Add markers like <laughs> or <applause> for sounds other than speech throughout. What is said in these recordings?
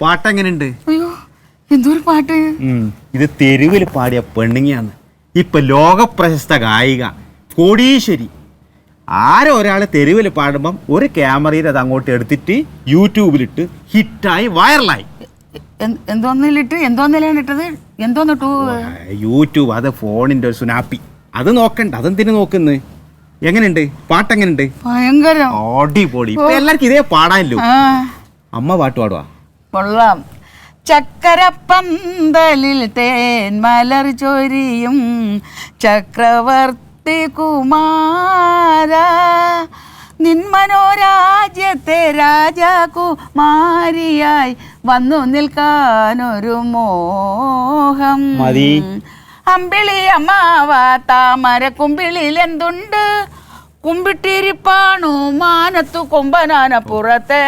പാട്ടെങ്ങനെയുണ്ട് അയ്യോ എന്തൊരു പാട്ട്? ഇത് തെരുവിൽ പാടിയ പെണ്ണുങ്ങിയാണ്. ഇപ്പൊ ലോക പ്രശസ്ത ഗായിക കോടീശ്വരി. ആരോ ഒരാൾ തെരുവിൽ പാടുമ്പം ഒരു ക്യാമറയിൽ അത് അങ്ങോട്ട് എടുത്തിട്ട് യൂട്യൂബിലിട്ട് ഹിറ്റായി വൈറലായി. എ- എന്തോന്നിലിട്ട്? എന്തോന്നിലാണ് ഇട്ടത്? എന്തോന്നിട്ടു? യൂട്യൂബ് അത് ഫോണിന്റെ ഒരു സുനാപ്പി. അത് നോക്കണ്ട അതെന്തിനു നോക്കുന്നു? എങ്ങനെയുണ്ട് പാട്ടെങ്ങനെയുണ്ട് ഭയങ്കര. അടിപൊളി. ഇപ്പൊ എല്ലാവർക്കും ഇതേ പാടാനല്ലോ അമ്മ പാട്ട് പാടുവാ? കൊള്ളാം. ചക്കരപ്പന്തലിൽ തേൻ മലർ ചൊരിയും ചക്രവർത്തി കുമാര. നിന്മനോരാജ്യത്തെ രാജകുമാരിയായി വന്നു നിൽക്കാനൊരു മോഹം. അമ്പിളി അമ്മാവ താമര കുമ്പിളിൽ എന്തുണ്ട്? കുമ്പിട്ടിരിപ്പാണു മാനത്തു കൊമ്പനാന പുറത്തെ.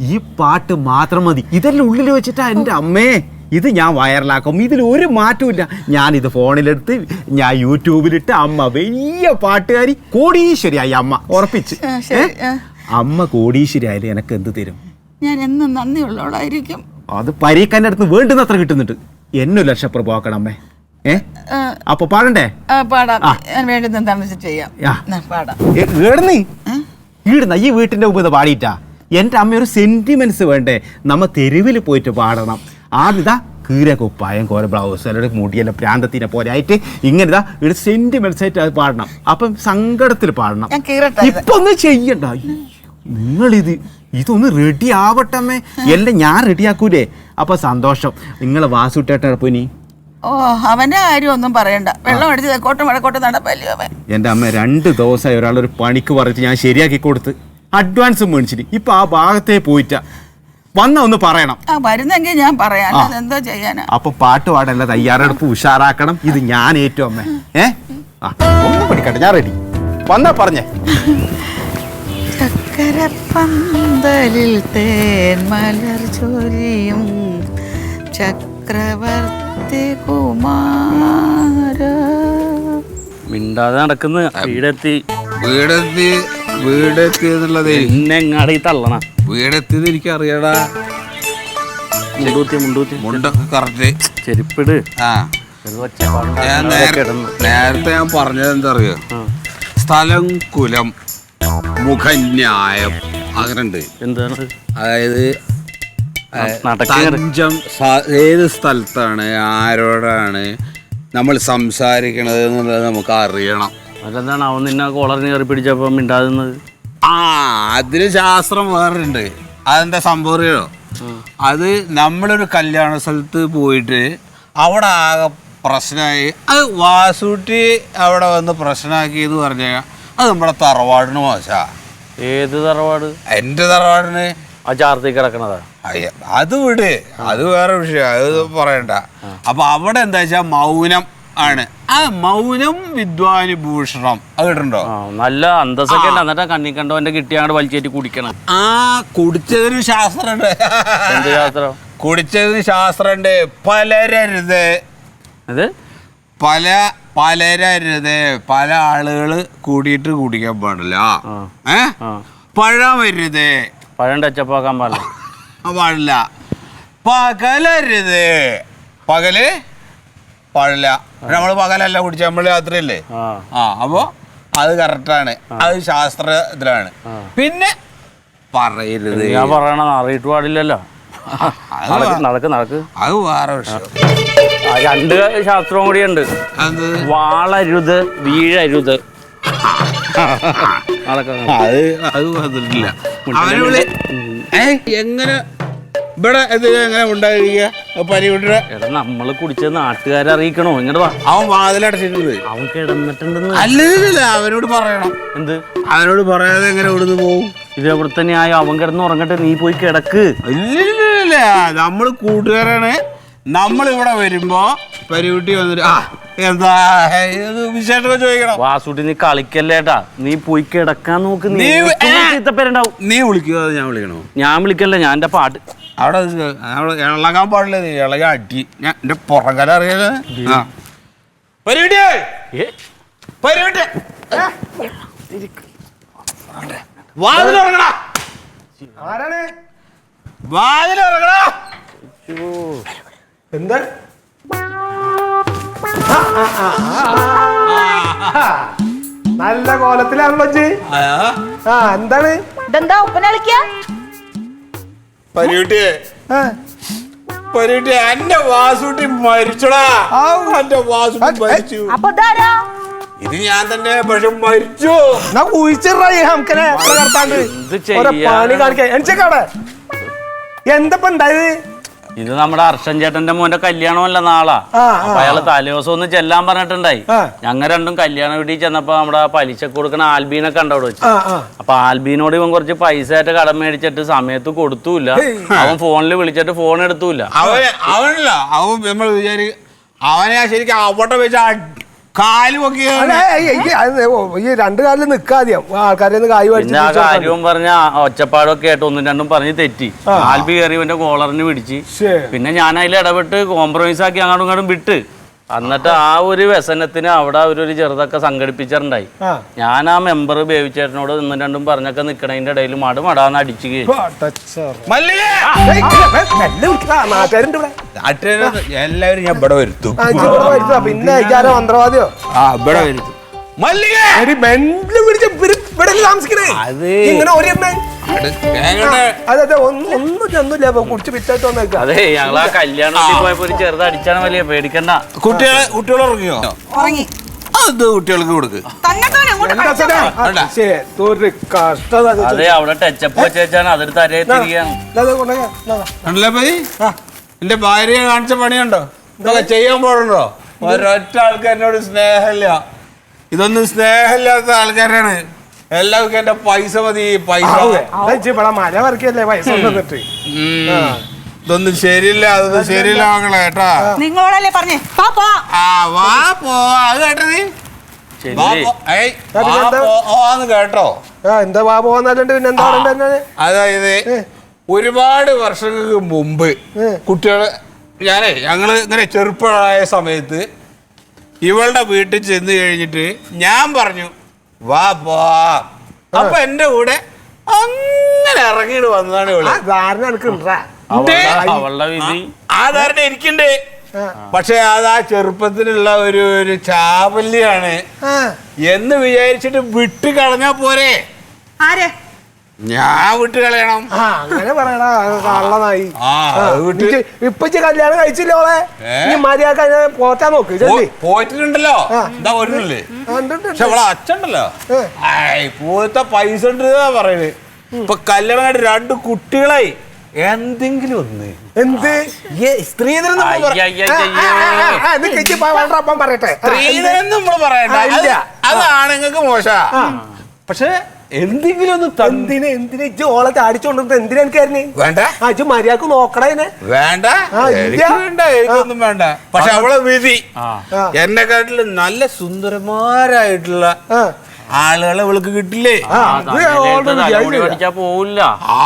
ഈ പാട്ട് മാത്രം മതി. ഇതെല്ലാം ഉള്ളിൽ വെച്ചിട്ടാ എന്റെ അമ്മേ. ഇത് ഞാൻ വൈറലാക്കും ഇതിൽ ഒരു മാറ്റമില്ല ഞാൻ ഇത് ഫോണിലെടുത്ത് ഞാൻ യൂട്യൂബിലിട്ട് അമ്മ വലിയ പാട്ടുകാരി കോടീശ്വരിയായി അമ്മ. ഉറപ്പിച്ച്. അമ്മ കോടീശ്വരി എനക്ക് എന്ത് തരും? ഞാൻ എന്നും നന്ദിയുള്ളവളായിരിക്കും. അത് പരീക്കാന്റെ അടുത്ത് വേണ്ടുന്നത്ര കിട്ടുന്നുണ്ട് എന്നൊരു ലക്ഷപ്പുറം പോക്കണം അമ്മേ അപ്പൊ പാടണ്ടേ? പാടാം. വേണ്ടുന്ന എന്താണെന്ന് വെച്ചാൽ ചെയ്യാം. പാടാം. ഈടുന്നീ ഈ വീട്ടിന്റെ മുമ്പ് ഇത് പാടിയിട്ടാ. എന്റെ അമ്മ ഒരു സെന്റിമെന്റ്സ് വേണ്ടേ? നമ്മ തെരുവിൽ പോയിട്ട് പാടണം. ആദ്യതാ കീര കുപ്പായം കോര ബ്ലൗസ് അല്ലെങ്കിൽ മുടിയല്ല പ്രാന്തത്തിനെ പോലെ ആയിട്ട് ഇങ്ങനെ ഇതാ ഒരു സെന്റിമെന്റ്സ് ആയിട്ട് അത് പാടണം. അപ്പം സങ്കടത്തിൽ പാടണം. ഇപ്പൊ ഒന്നും ചെയ്യണ്ട. നിങ്ങളിത് ഇതൊന്ന് റെഡി ആവട്ടമ്മേ. എല്ലാം ഞാൻ റെഡിയാക്കൂലേ അപ്പൊ സന്തോഷം. നിങ്ങളെ വാസുട്ടേട്ട പോയി ഓ അവന്റെ കാര്യം ഒന്നും പറയണ്ട. വെള്ളം അടിച്ച് തെക്കോട്ടും വടക്കോട്ടും നടപ്പല്ലേ അവൻ? എന്റെ അമ്മ രണ്ട് ദിവസമായി ഒരാളൊരു പണിക്ക് പറഞ്ഞിട്ട് ഞാൻ ശരിയാക്കി കൊടുത്ത് അഡ്വാൻസും മേടിച്ചിട്ട് ഇപ്പൊ ആ ഭാഗത്തേ പോയിട്ടാ. വന്ന ഒന്ന് പറയണം. ആ വരുന്നെങ്കിൽ ഞാൻ പറയാം. അതെന്തോ ചെയ്യാനാ? അപ്പൊ പാട്ട് പാടല്ല തയ്യാറെടുപ്പ് ഉഷാറാക്കണം. ഇത് ഞാൻ ഏറ്റവും അമ്മ. ഏ? ആ ഒന്നും പഠിക്കട്ടെ ഞാൻ റെഡി വന്നാ പറഞ്ഞേ. ചക്കരപ്പന്തലിൽ തേൻ മലർ ചൊരിയും. ചക്രവർത്തി കുമാര മിണ്ടാതെ നടക്കുന്ന. വീടെത്തി. വീടെത്തി വീടെത്തി എന്നുള്ളത്. എന്നെ എങ്ങാടി തള്ളണ? വീടെത്തിയത് എനിക്ക് അറിയടാ മുണ്ടൂത്തി മുണ്ടൂത്തി. മുണ്ടൊക്കെ കറക്റ്റ്. ചെരുപ്പിട്. ആ. ഒരു ഒച്ചപ്പാടുണ്ടാക്കി ഞാൻ നേരത്തെ ഞാൻ പറഞ്ഞത് എന്താ അറിയോ സ്ഥലം കുലം മുഖന്യായം. അങ്ങനുണ്ട് എന്താണ്? അതായത് തഞ്ചം ഏത് സ്ഥലത്താണ്? ആരോടാണ് നമ്മൾ സംസാരിക്കണത് എന്നുള്ളത് നമുക്ക് അറിയണം. അതെന്താണ്? അവൻ നിന്നെ കോളറിന് കയറി പിടിച്ചപ്പോ മിണ്ടാകുന്നത് ആ അതിന് ശാസ്ത്രം വേറുണ്ട്. അതെന്താ സംഭവറിയോ അത് നമ്മളൊരു കല്യാണ സ്ഥലത്ത് പോയിട്ട് അവിടെ ആകെ പ്രശ്നമായി. അത് വാസൂട്ടി അവിടെ വന്ന് പ്രശ്നമാക്കിയെന്ന് പറഞ്ഞു കഴിഞ്ഞാൽ അത് നമ്മുടെ തറവാടിന് മോശ ഏത് തറവാട്? എന്റെ തറവാടിന് ആ ചാർത്തി കിടക്കണതാ. അയ്യ, അത് വിട്. അത് വേറെ വിഷയം. അത് പറയണ്ട. അപ്പൊ അവിടെ എന്താ വെച്ചാൽ മൗനം ആണ്. ആ മൗനം വിദ്വാനുഭൂഷണം. അത് കേട്ടിട്ടുണ്ടോ? നല്ല അന്തസ്സൊക്കെ ഉണ്ട്. എന്നിട്ടാ കണ്ണി കണ്ടവന്റെ കിട്ടിയാണ്ട് വലിച്ചേറ്റി കുടിക്കണം. ആ കുടിച്ചതിന് ശാസ്ത്രമുണ്ട് എന്ത് ശാസ്ത്രം? കുടിച്ചതിന് ശാസ്ത്രമുണ്ട് പലരരുത്. അത് പല പലരരുത്. പല ആളുകൾ കൂടിയിട്ട് കുടിക്കാൻ പാടില്ല. ഏ? പഴം വരുത് പഴം ടച്ചപ്പാക്കാൻ പാടില്ല. <laughs> പാടില്ല. പകലരുത്. പകൽ? പാടില്ല. നമ്മൾ പകലല്ല കുടിച്ച നമ്മൾ രാത്രിയല്ലേ? ആ. അപ്പോ അത് കറക്റ്റാണ് അത് ശാസ്ത്ര ഇതിലാണ്. പിന്നെ പറയരുത്. ഞാൻ പറയണ അറിയിട്ട് പാടില്ലല്ലോ. നടക്ക് നടക്ക് അത് വേറെ വിഷയം. രണ്ട് ശാസ്ത്രവും കൂടി ഉണ്ട് വാളരുത് വീഴരുത്. അത് അത് വന്നിട്ടില്ല. അവനെ വിളി എങ്ങനെ? ഇവിടെ ഇത് എങ്ങനെ ഉണ്ടായിരിക്കുക? പനി വിട്ടിട്ട് എടാ നമ്മൾ കുടിച്ച നാട്ടുകാരെ അറിയിക്കണോ? ഇങ്ങോട്ട് വാ. അവൻ വാതിലടച്ചിട്ടുണ്ട്. അവൻ കിടന്നിട്ടുണ്ടെന്ന്. അല്ലല്ല അവനോട് പറയണം. എന്ത്? അവനോട് പറയാതെ എങ്ങനെ ഇവിടുന്ന് പോകും ഇത് എവിടെ ന്യായം അവൻ കിടന്ന് ഉറങ്ങട്ടെ നീ പോയി കിടക്ക്. ഇല്ല നമ്മൾ കൂട്ടുകാരാണ്. നമ്മൾ ഇവിടെ വരുമ്പോ പരികുട്ടി വന്നിട്ട് ആ എന്താ? വിശേഷമൊക്കെ ചോദിക്കണം. വാസുട്ടി നീ കളിക്കല്ലേട്ടാ നീ പോയി കിടക്കാൻ നോക്ക് നീ നീ- ചീത്തപ്പേരുണ്ടാവും. നീ വിളിക്കുക അത് ഞാൻ വിളിക്കണോ? ഞാൻ വിളിക്കല്ല ഞാൻ എന്റെ പാട്ട്. അവിടെ അവിടെ ഇളകാൻ പാടില്ല നീ ഇളകാൻ അടി. ഞാൻ എന്റെ പുറകല അറിയാതെ. ആ. പരികുട്ടി! വാതിലുറങ്ങണ ആരാണ്? വാതിലിറങ്ങടാ എന്താ. നല്ല കോലത്തിലാണല്ലോ ഇജ്ജ്. ആ എന്താണ്? ഇതെന്താ ഉപ്പന കളിക്കാ പരിയൂട്ടിയെ ആ, പരികുട്ടി എന്റെ വാസുട്ടി മരിച്ചടാ. എന്റെ വാസുട്ടി മരിച്ചു. അപ്പൊ ഇതാരാ? ഇത് ഞാൻ തന്നെ പക്ഷെ മരിച്ചു. ഞാൻ കുഴിച്ചിട്രാ ഈ ഹംക്കനെ? എത്ര കടത്താണ്ട് എന്ത് ഓരോ ചെയ്യാനാ? പണി കാണിക്കാൻ. എന്താ എന്തപ്പ ഉണ്ടായത്? ഇത് നമ്മുടെ അർഷൻ ചേട്ടന്റെ മോന്റെ കല്യാണമല്ല നാളാ. അപ്പൊ അയാൾ തലേദിവസം ഒന്ന് ചെല്ലാൻ പറഞ്ഞിട്ടുണ്ടായി. ഞങ്ങ ഞങ്ങൾ രണ്ടും കല്യാണ വീട്ടിൽ ചെന്നപ്പോ നമ്മുടെ പലിശ കൊടുക്കണ ആൽബീനെ കണ്ടവിടെ വെച്ച്. അപ്പൊ ആൽബീനോട് ഇവൻ കുറച്ച് പൈസ ആയിട്ട് കടം മേടിച്ചിട്ട് സമയത്ത് കൊടുത്തൂല അവൻ ഫോണിൽ വിളിച്ചിട്ട് ഫോൺ എടുത്തൂല അവൻ അവനല്ല അവൻ നമ്മൾ വിചാരി അവനെ ശരിക്കും അവിടെ വെച്ച് അടി- കാൽ പൊക്കി അല്ല, ഏയ്, ഏയ്, ഏയ്, അത് ഓ, ഈ രണ്ട് കാലിൽ നിക്കാദ്യം ആൾക്കാരെ കായ് പിന്നെ ആ കാര്യവും പറഞ്ഞ ഒച്ചപ്പാടൊക്കെ ആയിട്ട് ഒന്നും രണ്ടും പറഞ്ഞ് തെറ്റി. ആൽബി കയറി ഇവന്റെ കോളറിന് പിടിച്ച്. പിന്നെ ഞാൻ അതിൽ ഇടപെട്ട് കോംപ്രമൈസ് ആക്കി അങ്ങോട്ടും ഇങ്ങോട്ടും വിട്ട്. എന്നിട്ട് ആ ഒരു വ്യസനത്തിന് അവിടെ അവരൊരു ചെറുതൊക്കെ സംഘടിപ്പിച്ചിട്ടുണ്ടായി. ഞാൻ ആ മെമ്പർ ബേബിച്ചേട്ടനോട് നിന്നും രണ്ടും പറഞ്ഞൊക്കെ നിക്കണതിന്റെ ഇടയിൽ മട മടാന്ന് അടിച്ചു എല്ലാവരും ഞാൻ ഇവിടെ വരുത്തും. പിന്നെ മന്ത്രവാദിയോ? ആ ഇവിടെ വരുത്തും. മല്ലികേ പിടിച്ച് ഇവിടെ താമസിക്കണേ? അത് ഇങ്ങനെ ഒരു എണ്ണ അതെ അതെ ഒന്നും ഒന്നും ചെന്നില്ല കുടിച്ച് പിറ്റായിട്ട് വന്നേക്ക. അതെ ഞങ്ങൾ ആ. കല്യാണത്തിൽ പോയപ്പോ ഒരു ചെറുത് അടിച്ചാണ് വലിയ പേടിക്കണ്ട. കുട്ടികളെ കുട്ടികൾ ഉറങ്ങിയോ? ഉറങ്ങി. അത് കുട്ടികൾക്ക് കൊടുക്ക്. അതെ അവിടെ ടച്ചപ്പ് വെച്ചാണ് അതൊരു തരയെ തിരികെയാണ്. എന്റെ ഭാര്യയെ കാണിച്ച പണിയുണ്ടോ? ഇതൊക്കെ ചെയ്യാൻ പോടുണ്ടോ? ഒരൊറ്റ ആൾക്കാരനോട് സ്നേഹമില്ല. ഇതൊന്നും സ്നേഹമില്ലാത്ത ആൾക്കാരാണ്. എല്ലാവർക്കും എന്റെ പൈസ മതി പൈസ ഇവിടെ മല വർക്കല്ലേ പൈസ വന്നിട്ട്. ഇതൊന്നും ശരിയില്ല അതൊന്നും ശരിയില്ല മകളെ കേട്ടാ. നിങ്ങളോടല്ലേ പറഞ്ഞേ? ആ വാ പോ. അത് കേട്ടോ നീ. വാ പോ. ആ, വാ പോ. അത് കേട്ടത് കേട്ടോ. എന്താ വാ പോവാന്നല്ലാണ്ട് പിന്നെ എന്താ അതായത് ഒരുപാട് വർഷങ്ങൾക്ക് മുമ്പ് കുട്ടികൾ ഞാനേ ഞങ്ങൾ ഇങ്ങനെ ചെറുപ്പമായ സമയത്ത് ഇവളുടെ വീട്ടിൽ ചെന്ന് കഴിഞ്ഞിട്ട് ഞാൻ പറഞ്ഞു വാ പോ. അപ്പൊ എന്റെ കൂടെ അങ്ങനെ ഇറങ്ങിയിട്ട് വന്നതാണ് ഇവൾ. ധാരണ അവളുടെ വിധി ആ ധാരണ എനിക്കുണ്ട്. പക്ഷെ അത് ആ ചെറുപ്പത്തിലുള്ള ഒരു ഒരു ചാവല്യാണ്. എന്ന് വിചാരിച്ചിട്ട് വിട്ട് കളഞ്ഞാ പോരെ. ആരെ? ഞാൻ വിട്ട് കളയണം. ആ അങ്ങനെ പറയണ കള്ളനായി. ആ അത് വിട്ട്. ഇപ്പൊ ഇജ്ജ് കല്യാണം കഴിച്ചില്ലേ ഓളെ? ഏ? ഈ മര്യാദ അതിനെ പോറ്റാൻ നോക്ക് പോ- പോയിട്ടുണ്ടല്ലോ ആ. എന്താ ഉണ്ട്, പക്ഷെ. അവളെ അച്ഛണ്ടല്ലോ ഏ. ആയ് പൈസ ഉണ്ട് പറയുന്നത് ഇപ്പൊ കല്യാണം കഴിഞ്ഞ രണ്ട് കുട്ടികളായി. എന്തെങ്കിലും ഒന്ന്. എന്ത്? സ്ത്രീധനം നമ്മൾ പറ- ആ, ആ, ആ, ആ, ആ, ഇജ്ജ് പ- വേണ്ട, അപ്പം പറയട്ടെ. ആ? സ്ത്രീധനം നമ്മൾ പറയണ്ട. ആ, ഇല്ല. അത് അത് ആണുങ്ങൾക്ക് മോശ. പക്ഷെ എന്തെങ്കിലും ഒന്ന് എന്തിനെ എന്തിനെ? ഇജ്ജ് ഓളെ ചാടിച്ചോണ്ടിരുന്നത് എന്തിനാ എനിക്കായിരുന്നു വേണ്ട. ആ ഇജ്ജ് മര്യാദയ്ക്ക് നോക്കടാ ഇതിനെ വേണ്ട. ആ, ഇല്ല. എനിക്ക് വേണ്ട എനിക്കൊന്നും വേണ്ട. പക്ഷെ അവളെ വിധി. എന്നെക്കാട്ടിലും നല്ല സുന്ദരമാരായിട്ടുള്ള ആ, ആളുകളെ അവൾക്ക് കിട്ടില്ലേ? ആ, വിചാരിച്ചില്ല. പഠിച്ചാ പോവില്ല. ആ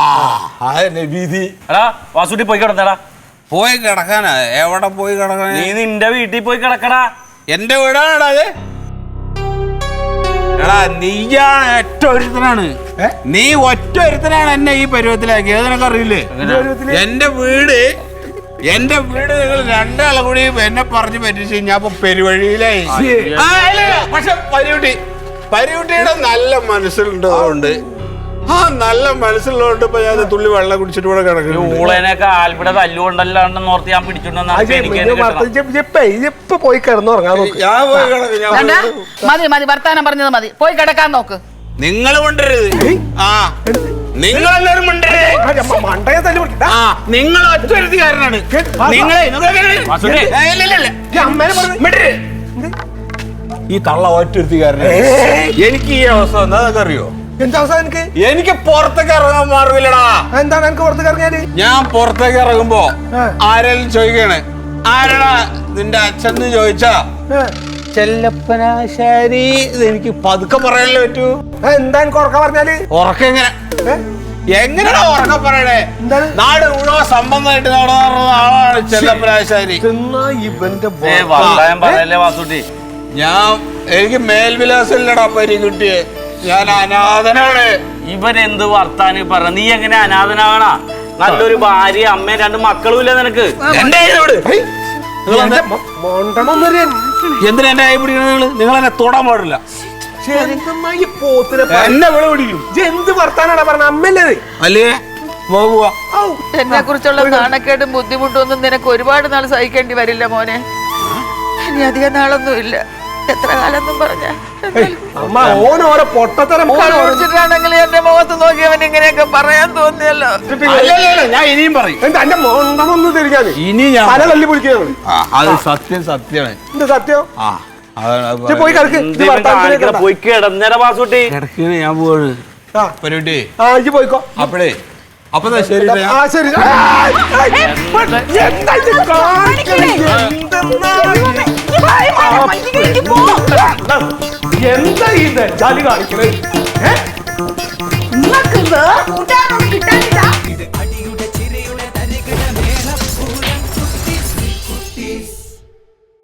അതന്നെ വിധി. എടാ വാസുട്ടി പോയി കിടന്നടാ. പോയി കിടക്കാനാ? എവിടെ പോയി കിടക്കാനാ നീ നിന്റെ വീട്ടിൽ പോയി കിടക്കടാ. എന്റെ വീടാണടാ അത്. എടാ നീയാണ് ഒറ്റ ഒരുത്തനാണ്. നീ ഒറ്റ ഒരുത്തനാണ് എന്നെ ഈ പരുവത്തിലാക്കിയത് നിനക്ക് അറിയില്ലേ? എന്റെ വീട് എന്റെ വീട് നിങ്ങൾ രണ്ടാളെ കൂടി എന്നെ പറഞ്ഞു പറ്റിച്ച് ഞാൻ ഇപ്പൊ പെരുവഴിയിലായി. പക്ഷെ പരികുട്ടി പരികുട്ടിയുടെ നല്ല മനസ്സിലുണ്ട് ആ നല്ല മനസ്സിലുള്ളതുകൊണ്ട് ഇപ്പൊ ഞാൻ തുള്ളി വെള്ളം കുടിച്ചിട്ട് കൂടെ കിടക്കുന്നു ഊളേനൊക്കെ ആൽബിടെ തല്ലുകൊണ്ടല്ലാണ്ടെന്ന് ഓർത്ത് ഞാൻ ഇപ്പൊ പോയി കിടന്നുറങ്ങാൻ നോക്ക്. ഞാൻ പോയി കിടക്കും മതി മതി വർത്താനം പറഞ്ഞത് മതി. പോയി കിടക്കാൻ നോക്ക്. നിങ്ങൾ മിണ്ടരുത് ആ. ആ നിങ്ങൾ ഒറ്റരുത്തിക്കാരനാണ് നിങ്ങളെ. ഈ. തള്ള ഒറ്റരുത്തിക്കാരനാണ് എനിക്ക് ഈ അവസ്ഥ എന്താ അതൊക്കെ അറിയോ? എന്താ അവസ്ഥ എനിക്ക്? എനിക്ക് പുറത്തേക്ക് ഇറങ്ങാൻ മാർഗമില്ലടാ. എന്താണ് എനിക്ക് പുറത്തേക്ക് ഇറങ്ങിയാൽ? ഞാൻ പുറത്തേക്ക് ഇറങ്ങുമ്പോ. ആരെങ്കിലും ചോദിക്കാണ് ആരടാ നിന്റെ അച്ഛൻ എന്ന് ചോദിച്ചാ ചെല്ലപ്പനാശാരി. എനിക്ക് പതുക്കെ പറയാനല്ലേ പറ്റൂ. എന്താ എനിക്ക് ഉറക്കം പറഞ്ഞാൽ? ഉറക്കം എങ്ങനെ? എങ്ങനെയാണ് എങ്ങനെയാ ഉറക്കം പറയണേ? നാട് മുഴുവൻ സംബന്ധമായിട്ട് നടന്ന ആളാണ് ചെല്ലപ്പനാശാരി. ഞാൻ എനിക്ക് മേൽവിലാസം ഇല്ലടാ പരി കിട്ടിയേ ഞാൻ അനാഥനാണ്. ഇവൻ എന്ത് വർത്താന് പറ നീ എങ്ങനെ അനാഥനാകണ നല്ലൊരു ഭാര്യ അമ്മയും രണ്ട് മക്കളും ഇല്ല നിനക്ക്? എന്തിനാ എന്റെ കൈ പിടിക്കണത് നിങ്ങൾ നിങ്ങൾ എന്നെ തൊടാൻ പാടില്ല. എന്നെ വിള പിടിക്കും എന്ത് വർത്താനാണ് പറഞ്ഞ? അമ്മല്ലേ അല്ലേ? എന്നെ കുറിച്ചുള്ള നാണക്കേടും ബുദ്ധിമുട്ടും ഒന്നും നിനക്ക് ഒരുപാട് നാൾ സഹിക്കേണ്ടി വരില്ല മോനെ. ഇനി അധികം നാളൊന്നും ഇല്ല എത്ര കാലൊന്നും പറഞ്ഞ? അമ്മ ഓൻ ഓരോ പൊട്ടത്തരം ഓടിച്ചിട്ടാണെങ്കിൽ എന്റെ മുഖത്ത് നോക്കിയവൻ ഇങ്ങനെയൊക്കെ പറയാൻ തോന്നിയല്ലോ. അല്ലല്ല ഞാൻ ഇനിയും പറയും. എന്താ എന്റെ മോണ്ടമൊന്ന് തിരിഞ്ഞാൽ ഇനി ഞാൻ പല തല്ലി പിടിക്കുന്നത് ആ, അത് സത്യം സത്യമാണ് എന്ത് സത്യം? ആ പോയി കിടക്ക്. പോയി കിടന്നേര പാസുട്ടി കിടക്കണ ഞാൻ പോവാണ്. പരിപാടി. ആ ഇജ്ജ് പോയിക്കോ. അപ്പഴേ അപ്പൊ ശരി ആ ശരി എന്താ? എന്താ ഇത്? ചളി കാണിക്കണേ. നിങ്ങൾക്ക് വേറെ കൂട്ടാനൊന്നും കിട്ടാനില്ല.